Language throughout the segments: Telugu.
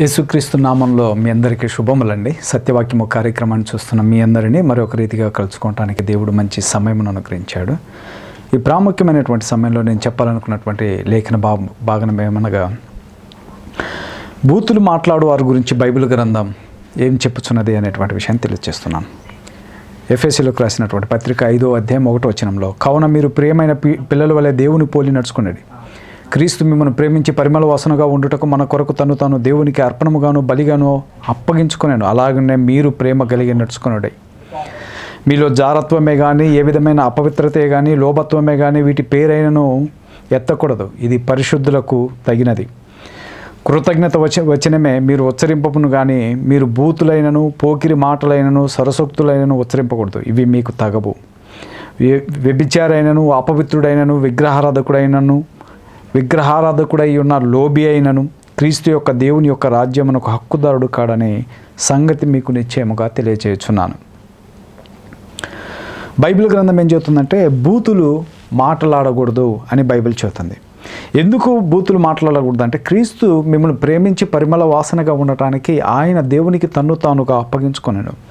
యేసుక్రీస్తు నామంలో మీ అందరికీ శుభములండి. సత్యవాక్యము కార్యక్రమాన్ని చూస్తున్న మీ అందరినీ మరొక రీతిగా కలుసుకోవటానికి దేవుడు మంచి సమయమును అనుగ్రహించాడు. ఈ ప్రాముఖ్యమైనటువంటి సమయంలో నేను చెప్పాలనుకున్నటువంటి లేఖన భా భాగం ఏమనగా బూతులు మాట్లాడు వారి గురించి బైబిల్ గ్రంథం ఏం చెప్పుచున్నది అనేటువంటి విషయాన్ని తెలియజేస్తున్నాను. ఎఫ్ఎస్సీలోకి రాసినటువంటి పత్రిక ఐదో అధ్యాయం ఒకటో వచనంలో కావున మీరు ప్రియమైన పి- పిల్లల వలె దేవుని పోలి నడుచుకున్నది క్రీస్తు మిమ్మల్ని ప్రేమించి పరిమళ వాసనగా ఉండుటకు మన కొరకు తను తాను దేవునికి అర్పణముగాను బలిగాను అప్పగించుకున్నాను అలాగనే మీరు ప్రేమ కలిగి నడుచుకున్నాడు మీలో జారత్వమే కానీ ఏ విధమైన అపవిత్రతే కానీ లోభత్వమే కానీ వీటి పేరైనను ఎత్తకూడదు. ఇది పరిశుద్ధులకు తగినది. కృతజ్ఞత వచ వచనమే మీరు ఉచ్చరింపమును కానీ మీరు బూతులైనను పోకిరి మాటలైనను సరసోక్తులైనను ఉచ్చరింపకూడదు. ఇవి మీకు తగవు. వ్య- వ్యభిచారైనను అపవిత్రుడైనను విగ్రహారాధకుడైనను విగ్రహారాధకుడై ఉన్న లోబి అయినను క్రీస్తు యొక్క దేవుని యొక్క రాజ్యమునకు హక్కుదారుడు కాడనే సంగతి మీకు నిశ్చయముగా తెలియచేయుచున్నాను. బైబిల్ గ్రంథం ఏం చెబుతుందంటే బూతులు మాట్లాడకూడదు అని బైబిల్ చెబుతుంది. ఎందుకు బూతులు మాట్లాడకూడదు అంటే క్రీస్తు మిమ్మల్ని ప్రేమించి పరిమళ వాసనగా ఉండటానికి ఆయన దేవునికి తన్ను తానుగా అప్పగించుకున్నాడు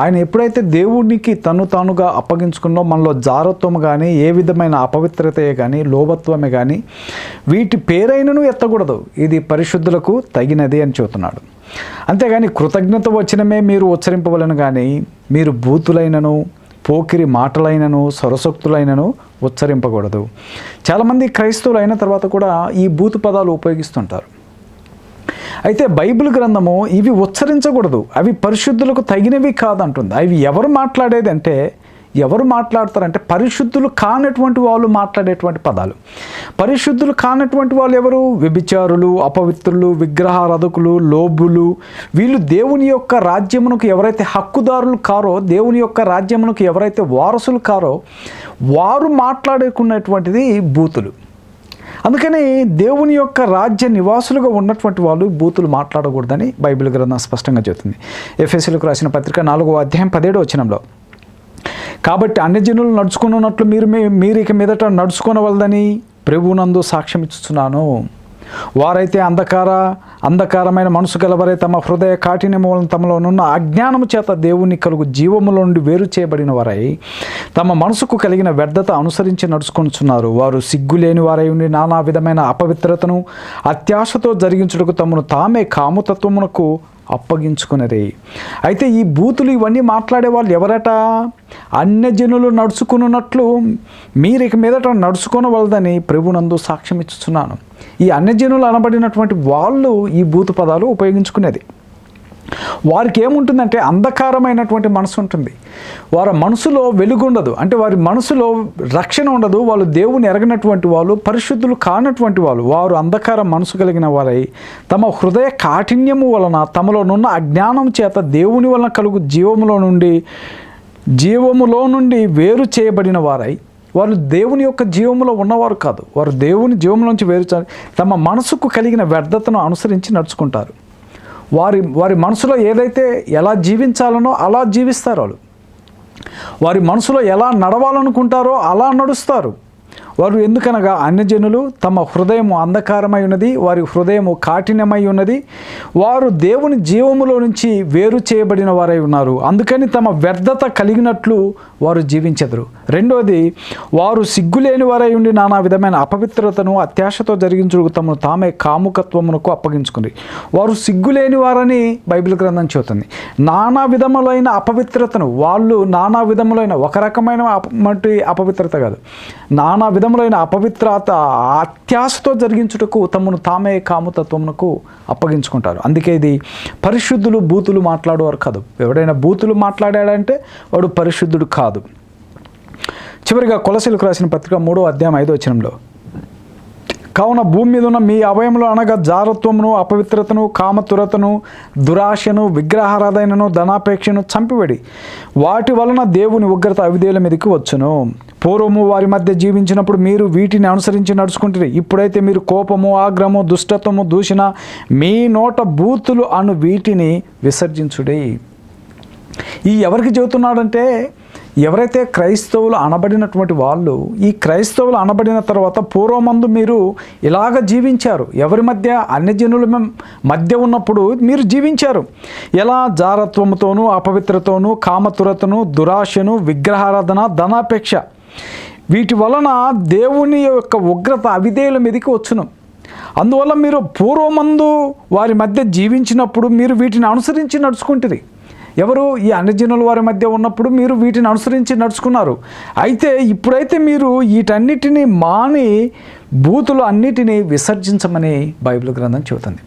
ఆయన ఎప్పుడైతే దేవునికి తను తానుగా అప్పగించుకున్నో మనలో జారత్వం కానీ ఏ విధమైన అపవిత్రతయే కానీ లోభత్వమే కానీ వీటి పేరైనను ఎత్తకూడదు. ఇది పరిశుద్ధులకు తగినది అని చెబుతున్నాడు. అంతేగాని కృతజ్ఞత వచ్చినమే మీరు ఉచ్చరింపవలను కానీ మీరు బూతులైనను పోకిరి మాటలైనను సరసోక్తులైనను ఉచ్చరింపకూడదు. చాలామంది క్రైస్తవులు అయిన తర్వాత కూడా ఈ బూతు పదాలు ఉపయోగిస్తుంటారు. అయితే బైబిల్ గ్రంథము ఇవి ఉచ్చరించకూడదు. అవి పరిశుద్ధులకు తగినవి కాదంటుంది. అవి ఎవరు మాట్లాడేది అంటే ఎవరు మాట్లాడతారంటే పరిశుద్ధులు కానటువంటి వాళ్ళు మాట్లాడేటువంటి పదాలు. పరిశుద్ధులు కానటువంటి వాళ్ళు ఎవరు? వ్యభిచారులు అపవిత్రులు విగ్రహారధకులు లోబులు. వీళ్ళు దేవుని యొక్క రాజ్యమునకు ఎవరైతే హక్కుదారులు కారో దేవుని యొక్క రాజ్యమునకు ఎవరైతే వారసులు కారో వారు మాట్లాడుకున్నటువంటిది బూతులు. అందుకని దేవుని యొక్క రాజ్య నివాసులుగా ఉన్నటువంటి వాళ్ళు బూతులు మాట్లాడకూడదని బైబిల్ గ్రంథం స్పష్టంగా చెబుతుంది. ఎఫ్ఎస్సీలకు రాసిన పత్రిక నాలుగో అధ్యాయం పదిహేడు వచనంలో కాబట్టి అన్ని జనులు నడుచుకున్నట్లు మీరు మీరు ఇక మీదట నడుచుకోనవలదని ప్రభువునందు సాక్ష్యం ఇస్తున్నాను వారైతే అంధకార అంధకారమైన మనసు గలవరే తమ హృదయ కాఠిన్యము తమలోనున్న అజ్ఞానము చేత దేవుని కలుగు జీవముల నుండి వేరు చేయబడిన వారై తమ మనసుకు కలిగిన వ్యర్థత అనుసరించి నడుచుకుంటున్నారు వారు సిగ్గులేని వారై ఉండి నానా విధమైన అపవిత్రతను అత్యాశతో జరిగించుటకు తమను తామే కాముతత్వమునకు అప్పగించుకునరే అయితే ఈ బూతులు ఇవన్నీ మాట్లాడే వాళ్ళు ఎవరట? అన్యజనులు నడుచుకున్నట్లు మీరు ఇక మీదట నడుచుకోనవలదని ప్రభునందు సాక్ష్యం ఇచ్చుచున్నాను ఈ అన్యజనులు అనబడినటువంటి వాళ్ళు ఈ బూతు పదాలు ఉపయోగించుకునేది. వారికి ఏముంటుందంటే అంధకారమైనటువంటి మనసు ఉంటుంది. వారి మనసులో వెలుగుండదు అంటే వారి మనసులో రక్షణ ఉండదు. వాళ్ళు దేవుని ఎరగనటువంటి వాళ్ళు పరిశుద్ధులు కానటువంటి వాళ్ళు వారు అంధకార మనసు కలిగిన వారై తమ హృదయ కాఠిన్యము వలన తమలోనున్న అజ్ఞానం చేత దేవుని వలన కలుగు జీవములో నుండి జీవములో నుండి వేరు చేయబడిన వారై వారు దేవుని యొక్క జీవములో ఉన్నవారు కాదు. వారు దేవుని జీవంలోంచి వేరు తమ మనసుకు కలిగిన వ్యర్థతను అనుసరించి నడుచుకుంటారు. వారి వారి మనసులో ఏదైతే ఎలా జీవించాలనో అలా జీవిస్తారు వాళ్ళు. వారి మనసులో ఎలా నడవాలనుకుంటారో అలా నడుస్తారు. వారు ఎందుకనగా అన్యజనులు తమ హృదయము అంధకారమై ఉన్నది వారి హృదయము కాఠిన్యమై ఉన్నది. వారు దేవుని జీవములో నుంచి వేరు చేయబడిన వారై ఉన్నారు. అందుకని తమ వ్యర్థత కలిగినట్లు వారు జీవించెదరు. రెండవది వారు సిగ్గులేని వారై ఉండి నానా విధమైన అపవిత్రతను అత్యాశతో జరిగించుటకు తమను తామే కాముకత్వమునకు అప్పగించుకుంది వారు సిగ్గులేని వారని బైబిల్ గ్రంథం చెబుతుంది. నానా విధములైన అపవిత్రతను వాళ్ళు నానా విధములైన ఒక రకమైన అప- అపవిత్రత కాదు. నానా విధములైన అపవిత్రత అత్యాశతో జరిగించుటకు తమను తామే కాముతత్వమునకు అప్పగించుకుంటారు. అందుకే ఇది పరిశుద్ధులు బూతులు మాట్లాడేవారు కాదు. ఎవడైనా బూతులు మాట్లాడాడంటే వాడు పరిశుద్ధుడు కాదు. చివరిగా కొలసీలకు రాసిన పత్రిక మూడో అధ్యాయం ఐదో వచనంలో కావున భూమి మీద ఉన్న మీ అవయములు అనగా జారత్వమును అపవిత్రతను కామతురతను దురాశను విగ్రహారాధనను ధనాపేక్షను చంపివేడి. వాటి వలన దేవుని ఉగ్రత అవిధేయుల మీదకి వచ్చును. పూర్వము వారి మధ్య జీవించినప్పుడు మీరు వీటిని అనుసరించి నడుచుకుంటారు ఇప్పుడైతే మీరు కోపము ఆగ్రహము దుష్టత్వము దూషణ మీ నోట బూతులు అను వీటిని విసర్జించుడే. ఈ ఎవరికి చెబుతున్నాడంటే ఎవరైతే క్రైస్తవులు అనబడినటువంటి వాళ్ళు ఈ క్రైస్తవులు అనబడిన తర్వాత పూర్వమందు మీరు ఇలాగ జీవించారు. ఎవరి మధ్య? అన్యజనుల మధ్య ఉన్నప్పుడు మీరు జీవించారు. ఎలా? జారత్వముతోనూ అపవిత్రతోనూ కామతురతను దురాశను విగ్రహారాధన ధనాపేక్ష. వీటి వలన దేవుని యొక్క ఉగ్రత అవిధేయుల మీదకి వచ్చును. అందువల్ల మీరు పూర్వమందు వారి మధ్య జీవించినప్పుడు మీరు వీటిని అనుసరించి నడుచుకుంటుంది ఎవరు ఈ అన్యజనుల వారి మధ్య ఉన్నప్పుడు మీరు వీటిని అనుసరించి నడుచుకున్నారు. అయితే ఇప్పుడైతే మీరు వీటన్నిటిని మాని బూతులు అన్నిటినీ విసర్జించమని బైబిల్ గ్రంథం చెబుతుంది.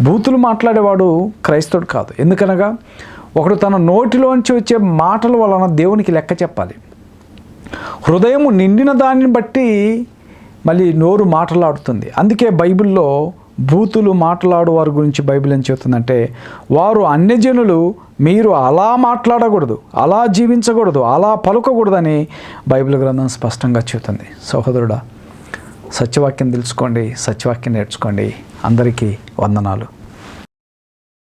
బూతులు మాట్లాడేవాడు క్రైస్తవుడు కాదు. ఎందుకనగా ఒకడు తన నోటిలోంచి వచ్చే మాటల వలన దేవునికి లెక్క చెప్పాలి. హృదయము నిండిన దానిని బట్టి మళ్ళీ నోరు మాటలాడుతుంది. అందుకే బైబిల్లో బూతులు మాట్లాడు వారి గురించి బైబిల్ ఏం చెబుతుందంటే వారు అన్యజనులు మీరు అలా మాట్లాడకూడదు అలా జీవించకూడదు అలా పలుకకూడదని బైబిల్ గ్రంథం స్పష్టంగా చెబుతుంది. సహోదరుడా సత్యవాక్యం తెలుసుకోండి సత్యవాక్యం నేర్చుకోండి. అందరికీ వందనాలు.